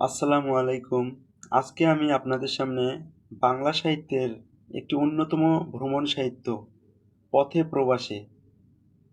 আসসালামু আলাইকুম। আজকে আমি আপনাদের সামনে বাংলা সাহিত্যের একটি অন্যতম ভ্রমণ সাহিত্য, পথে প্রবাসে,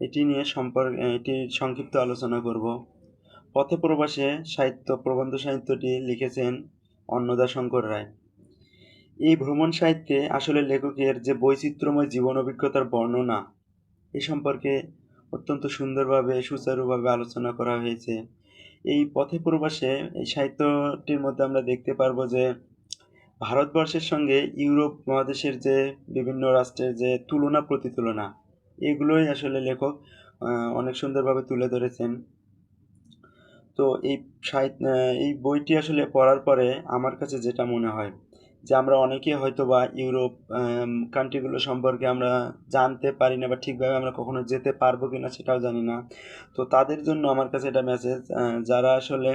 এটি নিয়ে সম্পর্ক এটির সংক্ষিপ্ত আলোচনা করব। পথে প্রবাসে সাহিত্য, প্রবন্ধ সাহিত্যটি লিখেছেন অন্নদা শঙ্কর রায়। এই ভ্রমণ সাহিত্যে আসলে লেখকের যে বৈচিত্র্যময় জীবন অভিজ্ঞতার বর্ণনা, এ সম্পর্কে অত্যন্ত সুন্দরভাবে, সুচারুভাবে আলোচনা করা হয়েছে। এই পথে প্রবাসে এই সাহিত্যটির মধ্যে আমরা দেখতে পারব যে ভারতবর্ষের সঙ্গে ইউরোপ মহাদেশের যে বিভিন্ন রাষ্ট্রের যে তুলনা, প্রতিতুলনা, এগুলোই আসলে লেখক অনেক সুন্দরভাবে তুলে ধরেছেন। তো এই সাহিত্য এই বইটি আসলে পড়ার পরে আমার কাছে যেটা মনে হয় যে আমরা অনেকে হয়তো বা ইউরোপ কান্ট্রিগুলো সম্পর্কে আমরা জানতে পারি না বা ঠিকভাবে আমরা কখনো যেতে পারব কি না সেটাও জানি না। তো তাদের জন্য আমার কাছে এটা মেসেজ যারা আসলে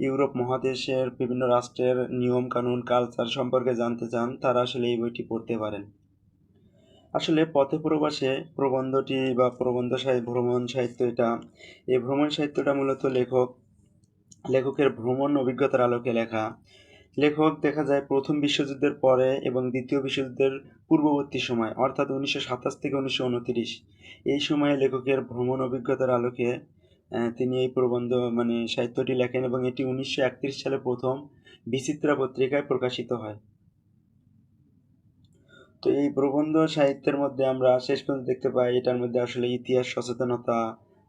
ইউরোপ মহাদেশের বিভিন্ন রাষ্ট্রের নিয়ম, কানুন কালচার সম্পর্কে জানতে চান, তারা আসলে এই বইটি পড়তে পারেন। আসলে পথে প্রবাসে প্রবন্ধটি বা প্রবন্ধ সাহিত্য ভ্রমণ সাহিত্য এটা। এই ভ্রমণ সাহিত্যটা মূলত লেখক, লেখকের ভ্রমণ অভিজ্ঞতার আলোকে লেখা। লেখক দেখা যায় প্রথম বিশ্বযুদ্ধের পরে এবং দ্বিতীয় বিশ্বযুদ্ধের পূর্ববর্তী সময়, অর্থাৎ উনিশশো সাতাশ থেকে উনিশশো উনতিরিশ। এই সময়ে লেখকের ভ্রমণ অভিজ্ঞতার আলোকে তিনি এই প্রবন্ধ মানে সাহিত্যটি লেখেন এবং এটি উনিশশো একত্রিশ সালে প্রথম বিচিত্রা পত্রিকায় প্রকাশিত হয়। তো এই প্রবন্ধ সাহিত্যের মধ্যে আমরা শেষ পর্যন্ত দেখতে পাই, এটার মধ্যে আসলে ইতিহাস, সচেতনতা,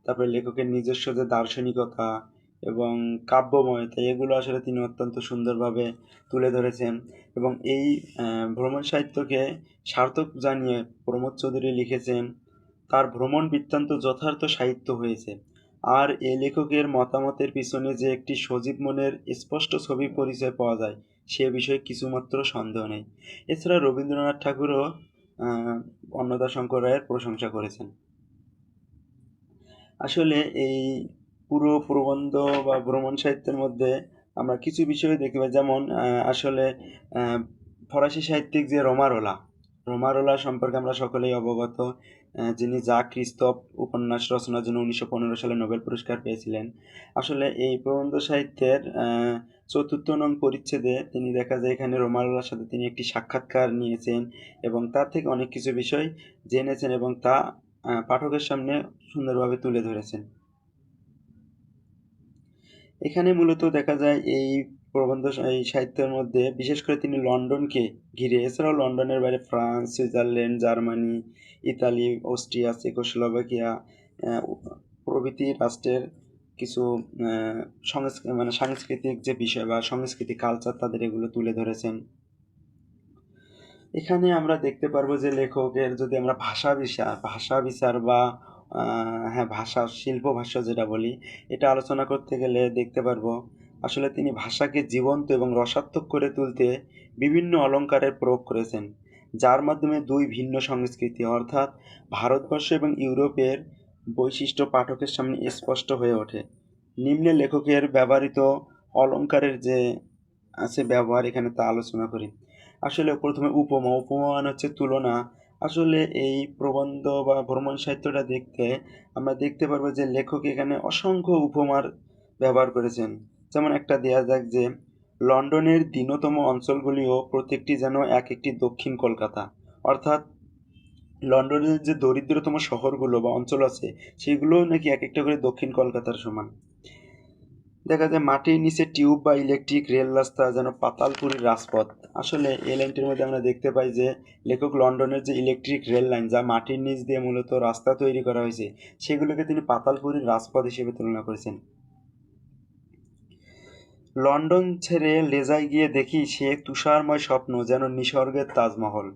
তারপরে লেখকের নিজস্ব যে দার্শনিকতা এবং কাব্যময়তা এগুলো আসলে তিনি অত্যন্ত সুন্দরভাবে তুলে ধরেছেন এবং এই ভ্রমণ সাহিত্যকে সার্থক জানিয়ে প্রমোদ চৌধুরী লিখেছেন, তার ভ্রমণ বৃত্তান্ত যথার্থ সাহিত্য হয়েছে। আর এ লেখকের মতামতের পিছনে যে একটি সজীব মনের স্পষ্ট ছবি পরিচয় পাওয়া যায়, সে বিষয়ে কিছুমাত্র সন্দেহ নেই। এছাড়া রবীন্দ্রনাথ ঠাকুরও অন্নদাশঙ্কর রায়ের প্রশংসা করেছেন। আসলে এই পুরো প্রবন্ধ বা ভ্রমণ সাহিত্যের মধ্যে আমরা কিছু বিষয় পাই যেমন আসলে ফরাসি সাহিত্যিক যে রোমারোলা রোমারোলা সম্পর্কে আমরা সকলেই অবগত যিনি যা ক্রিস্তপ উপন্যাস রচনার জন্য উনিশশো পনেরো সালে নোবেল পুরস্কার পেয়েছিলেন। আসলে এই প্রবন্ধ সাহিত্যের চতুর্থ নং পরিচ্ছেদে তিনি দেখা যায় এখানে রোমারোলার সাথে তিনি একটি সাক্ষাৎকার নিয়েছেন এবং তার থেকে অনেক কিছু বিষয় জেনেছেন এবং তা পাঠকের সামনে সুন্দরভাবে তুলে ধরেছেন। এখানে মূলত দেখা যায় এই প্রবন্ধ, এই সাহিত্যের মধ্যে, বিশেষ করে তিনি লন্ডনকে ঘিরে, এছাড়াও লন্ডনের বাইরে France, Switzerland, Germany, Italy, Austria, Czechoslovakia প্রভৃতি রাষ্ট্রের কিছু সংস্কৃতি মানে সাংস্কৃতিক যে বিষয় বা সংস্কৃতি কালচার তাদের এগুলো তুলে ধরেছেন। এখানে আমরা দেখতে পারব যে লেখকের যদি আমরা ভাষা বিচার ভাষা বিচার বা হ্যাঁ ভাষা, শিল্প ভাষা যেটা বলি, এটা আলোচনা করতে গেলে দেখতে পারব, আসলে তিনি ভাষাকে জীবন্ত এবং রসাত্মক করে তুলতে বিভিন্ন অলঙ্কারের প্রয়োগ করেছেন, যার মাধ্যমে দুই ভিন্ন সংস্কৃতি, অর্থাৎ ভারতবর্ষ এবং ইউরোপের বৈশিষ্ট্য পাঠকের সামনে স্পষ্ট হয়ে ওঠে। নিম্নে লেখকের ব্যবহৃত অলঙ্কারের যে আছে ব্যবহার এখানে তা আলোচনা করি। আসলে প্রথমে উপমা উপমা মানে হচ্ছে তুলনা আসলে এই প্রবন্ধ বা ভ্রমণ সাহিত্যটা দেখতে আমরা দেখতে পারব যে লেখক এখানে অসংখ্য উপমার ব্যবহার করেছেন। যেমন একটা দেয়া যাক যে, লন্ডনের দীনতম অঞ্চলগুলিও প্রত্যেকটি যেন এক একটি দক্ষিণ কলকাতা। অর্থাৎ, লন্ডনের যে দরিদ্রতম শহরগুলো বা অঞ্চল আছে, সেগুলোও নাকি এক একটা করে দক্ষিণ কলকাতার সমান। দেখা যায় মাটির নিচে টিউব বা ইলেকট্রিক রেল রাস্তা যেন পাতালপুরীর রাজপথ। আসলে এই লাইনটির মধ্যে আমরা দেখতে পাই যে লেখক লন্ডনের যে ইলেকট্রিক রেল লাইন যা মাটির নিচ দিয়ে মূলত রাস্তা তৈরি করা হয়েছে, সেগুলোকে তিনি পাতালপুরীর রাজপথ হিসেবে তুলনা করেছেন। লন্ডন ছেড়ে লেজায় গিয়ে দেখি সে তুষারময় স্বপ্ন যেন নিসর্গের তাজমহল।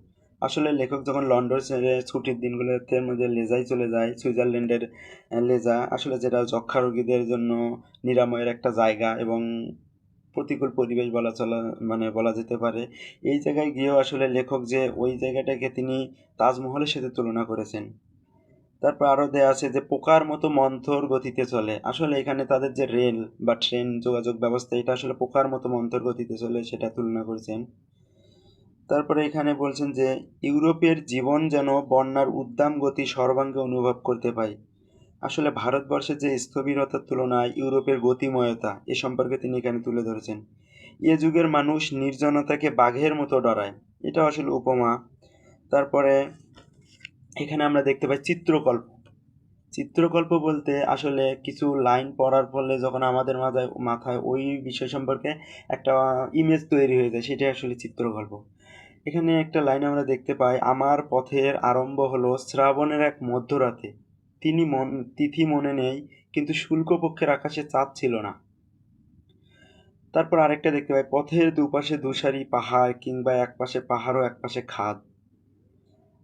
আসলে লেখক যখন লন্ডন ছুটির দিনগুলোতে মধ্যে লেজাই চলে যায়, সুইজারল্যান্ডের লেজা, আসলে যেটা যক্ষা রোগীদের জন্য নিরাময়ের একটা জায়গা এবং প্রতিকূল পরিবেশ বলা চলা মানে বলা যেতে পারে। এই জায়গায় গিয়েও আসলে লেখক যে ওই জায়গাটাকে তিনি তাজমহলের সাথে তুলনা করেছেন। তারপর আরও দেয়া আছে যে, পোকার মতো মন্থর গতিতে চলে। আসলে এখানে তাদের যে রেল বা ট্রেন যোগাযোগ ব্যবস্থা, এটা আসলে পোকার মতো মন্থর গতিতে চলে, সেটা তুলনা করেছেন। তারপরে এখানে বলছেন যে, ইউরোপের জীবন যেন বন্যার উদ্দাম গতি সর্বাঙ্গে অনুভব করতে পাই আসলে ভারতবর্ষের যে স্থবিরতার তুলনায় ইউরোপের গতিময়তা এ সম্পর্কে তিনি এখানে তুলে ধরেছেন। এ যুগের মানুষ নির্জনতাকে বাঘের মতো ডরায়, এটা আসলে উপমা। তারপরে এখানে আমরা দেখতে পাই চিত্রকল্প। চিত্রকল্প বলতে আসলে কিছু লাইন পড়ার ফলে যখন আমাদের মাথায় মাথায় ওই বিষয় সম্পর্কে একটা ইমেজ তৈরি হয়ে যায়, সেটাই আসলে চিত্রকল্প। এখানে একটা লাইন আমরা দেখতে পাই, আমার পথের আরম্ভ হলো শ্রাবণের এক মধ্যরাতে। তিনি মন, তিথি মনে নেই, কিন্তু শুল্ক পক্ষের আকাশে চাঁদ ছিল না। তারপর আরেকটা দেখতে পাই, পথের দুপাশে দুসারি পাহাড় কিংবা এক পাশে পাহাড় ও এক পাশে খাদ।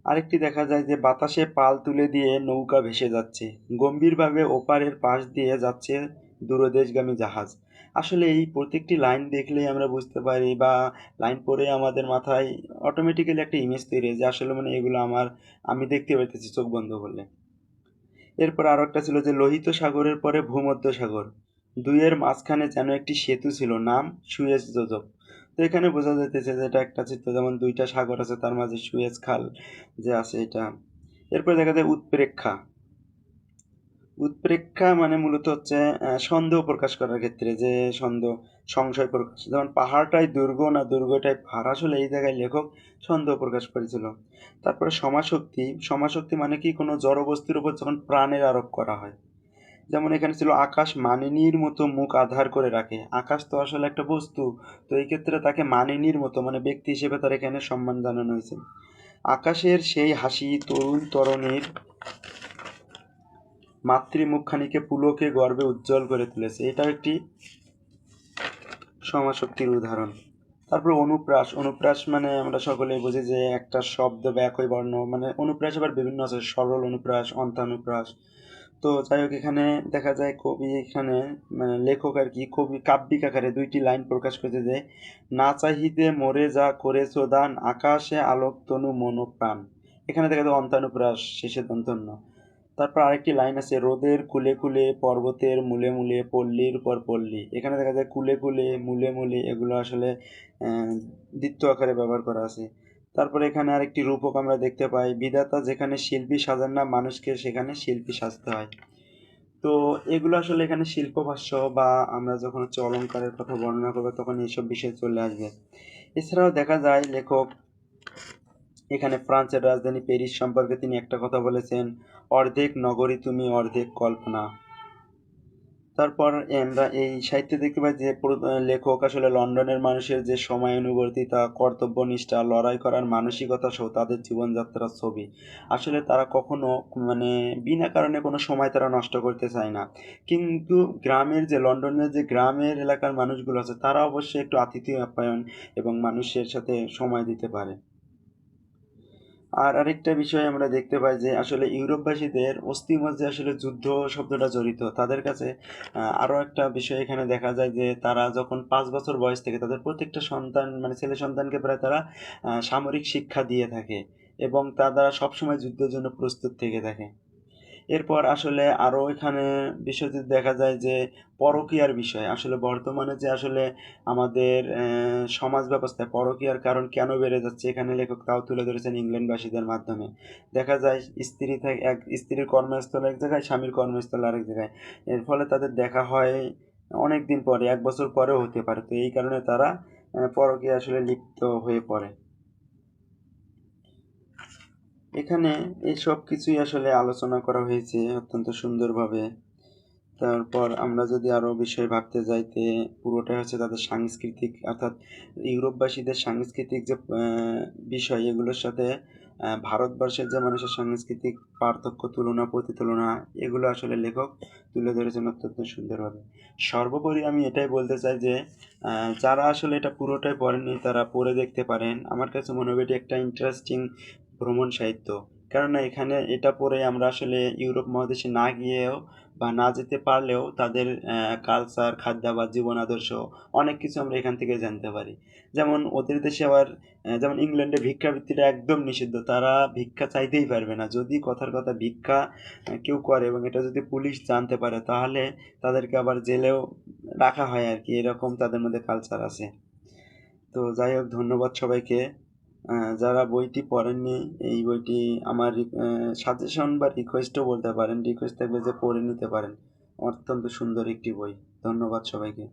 আরেকটি দেখা যায় যে, বাতাসে পাল তুলে দিয়ে নৌকা ভেসে যাচ্ছে। গম্ভীরভাবে ওপারের পাশ দিয়ে যাচ্ছে দূরদেশগামী জাহাজ। আসলে এই প্রত্যেকটি লাইন দেখলেই আমরা বুঝতে পারি বা লাইন পড়ে আমাদের মাথায় অটোমেটিক্যালি একটা ইমেজ তৈরি হয় যে আসলে মানে এগুলো আমার, আমি দেখতে পাইতেছি চোখ বন্ধ করলে। এরপর আরও একটা ছিল যে লোহিত সাগরের পরে ভূমধ্য সাগর। দুইয়ের মাঝখানে যেন একটি সেতু ছিল, নাম সুয়েজ যোজক। তো এখানে বোঝা যাইতেছে যে এটা একটা চিত্র, যেমন দুইটা সাগর আছে, তার মাঝে সুয়েজ খাল যে আছে এটা। এরপরে দেখা যায় উৎপ্রেক্ষা। উৎপ্রেক্ষা মানে মূলত হচ্ছে সন্দেহ প্রকাশ করার ক্ষেত্রে যে সন্দেহ, সংশয় প্রকাশ যেমন পাহাড়টাই দুর্গ না দুর্গটাই পাহাড়, আসলে এই জায়গায় লেখক সন্দেহ প্রকাশ করেছিল। তারপরে সমাশক্তি সমাশক্তি মানে কি? কোনো জড়বস্তুর উপর যখন প্রাণের আরোপ করা হয়। যেমন এখানে ছিল আকাশ মানিনীর মতো মুখ আধার করে রাখে। আকাশ তো আসলে একটা বস্তু, তো এই ক্ষেত্রে তাকে মানিনীর মতো মানে ব্যক্তি হিসেবে তার এখানে সম্মান জানানো হয়েছে। আকাশের সেই হাসি, তরুণ তরণীর মাতৃমুখখানিকে পুলকে গর্বে উজ্জ্বল করে তুলেছে। এটাও একটি সমাশক্তির উদাহরণ। তারপর অনুপ্রাস। অনুপ্রাস মানে আমরা সকলে বুঝি যে একটা শব্দ বা একই বর্ণ। মানে অনুপ্রাস আবার বিভিন্ন আছে। সরল অনুপ্রাস, অন্তানুপ্রাস। তো যাই হোক, এখানে দেখা যায় কবি এখানে মানে লেখক আর কি, কবি কাব্যিক আকারে দুইটি লাইন প্রকাশ করেছে যে, না চাহিতে মরে যা করেছ দান, আকাশে আলোক তনু মনোপ্রাণ। এখানে দেখা যায় অন্তানুপ্রাস, শেষে দন্তন্য। তারপর আরেকটি লাইন আছে, রোদের কুলে কুলে পর্বতের মূলে মূলে পল্লীর পর পল্লী। এখানে দেখা যায় কুলে কুলে, মূলে মূলে এগুলো আসলে দ্বিত্ব আকারে ব্যবহার করা আছে। তারপরে এখানে আরেকটি রূপক আমরা দেখতে পাই, বিধাতা যেখানে শিল্পী সাজান না, মানুষকে সেখানে শিল্পী সাজতে হয়। তো এগুলো আসলে এখানে শিল্প ভাষ্য বা আমরা যখন হচ্ছে অলংকারের কথা বর্ণনা করব, তখন এইসব বিষয় চলে আসবে। এছাড়াও দেখা যায় লেখক এখানে ফ্রান্সের রাজধানী প্যারিস সম্পর্কে তিনি একটা কথা বলেছেন, অর্ধেক নগরী তুমি, অর্ধেক কল্পনা। তারপর আমরা এই সাহিত্যে দেখতে পাই যে লেখক আসলে লন্ডনের মানুষের যে সময় সময়ানুবর্তিতা কর্তব্যনিষ্ঠা, লড়াই করার মানসিকতা সহ তাদের জীবনযাত্রার ছবি। আসলে তারা কখনো মানে বিনা কারণে কোনো সময় তারা নষ্ট করতে চায় না। কিন্তু গ্রামের যে, লন্ডনের যে গ্রামের এলাকার মানুষগুলো আছে, তারা অবশ্যই একটু আতিথেয় আপ্যায়ন এবং মানুষের সাথে সময় দিতে পারে। আর আরেকটা বিষয় আমরা দেখতে পাই যে আসলে ইউরোপবাসীদের অস্থির মধ্যে আসলে যুদ্ধ শব্দটা জড়িত। তাদের কাছে আরও একটা বিষয় এখানে দেখা যায় যে তারা যখন পাঁচ বছর বয়স থেকে তাদের প্রত্যেকটা সন্তান মানে ছেলে সন্তানকে প্রায় তারা সামরিক শিক্ষা দিয়ে থাকে এবং তারা সবসময় যুদ্ধের জন্য প্রস্তুত থেকে থাকে। এরপর আসলে আরও এখানে বিষয় যদি দেখা যায় যে পরকীয়ার বিষয়। আসলে বর্তমানে যে আসলে আমাদের সমাজ ব্যবস্থায় পরকীয়ার কারণ কেন বেড়ে যাচ্ছে এখানে লেখক তাও তুলে ধরেছেন ইংল্যান্ডবাসীদের মাধ্যমে। দেখা যায় স্ত্রী থাকে এক স্ত্রীর কর্মস্থল এক জায়গায়, স্বামীর কর্মস্থল আরেক জায়গায়। এর ফলে তাদের দেখা হয় অনেক দিন পরে, এক বছর পরেও হতে পারে। তো এই কারণে তারা পরকীয়া আসলে লিপ্ত হয়ে পড়ে। এখানে এই সব কিছুই আসলে আলোচনা করা হয়েছে অত্যন্ত সুন্দরভাবে। তারপর আমরা যদি আরও বিষয় ভাবতে যাইতে পুরোটাই হচ্ছে তাদের সাংস্কৃতিক, অর্থাৎ ইউরোপবাসীদের সাংস্কৃতিক যে বিষয়, এগুলোর সাথে ভারতবর্ষের যে মানুষের সাংস্কৃতিক পার্থক্য, তুলনা, প্রতিতুলনা, এগুলো আসলে লেখক তুলে ধরেছেন অত্যন্ত সুন্দরভাবে। সর্বোপরি আমি এটাই বলতে চাই যে যারা আসলে এটা পুরোটাই পড়েননি, তারা পড়ে দেখতে পারেন। আমার কাছে মনে হবে এটি একটা ইন্টারেস্টিং ভ্রমণ সাহিত্য। কেননা এখানে এটা পড়ে আমরা আসলে ইউরোপ মহাদেশে না গিয়েও বা না যেতে পারলেও তাদের কালচার খাদ্যাভ্যাস জীবন আদর্শ অনেক কিছু আমরা এখান থেকে জানতে পারি। যেমন ওদের দেশে আবার যেমন ইংল্যান্ডে ভিক্ষাবৃত্তিটা একদম নিষিদ্ধ। তারা ভিক্ষা চাইতেই পারবে না। যদি কথার কথা ভিক্ষা কেউ করে এবং এটা যদি পুলিশ জানতে পারে, তাহলে তাদেরকে আবার জেলেও রাখা হয় আর কি এরকম তাদের মধ্যে কালচার আছে। তো যাই হোক, ধন্যবাদ সবাইকে। যারা বইটি পড়েননি, এই বইটি আমার সাজেশন বা রিকোয়েস্টও বলতে পারেন। রিকোয়েস্ট থাকবে যে পড়ে নিতে পারেন। অত্যন্ত সুন্দর একটি বই। ধন্যবাদ সবাইকে।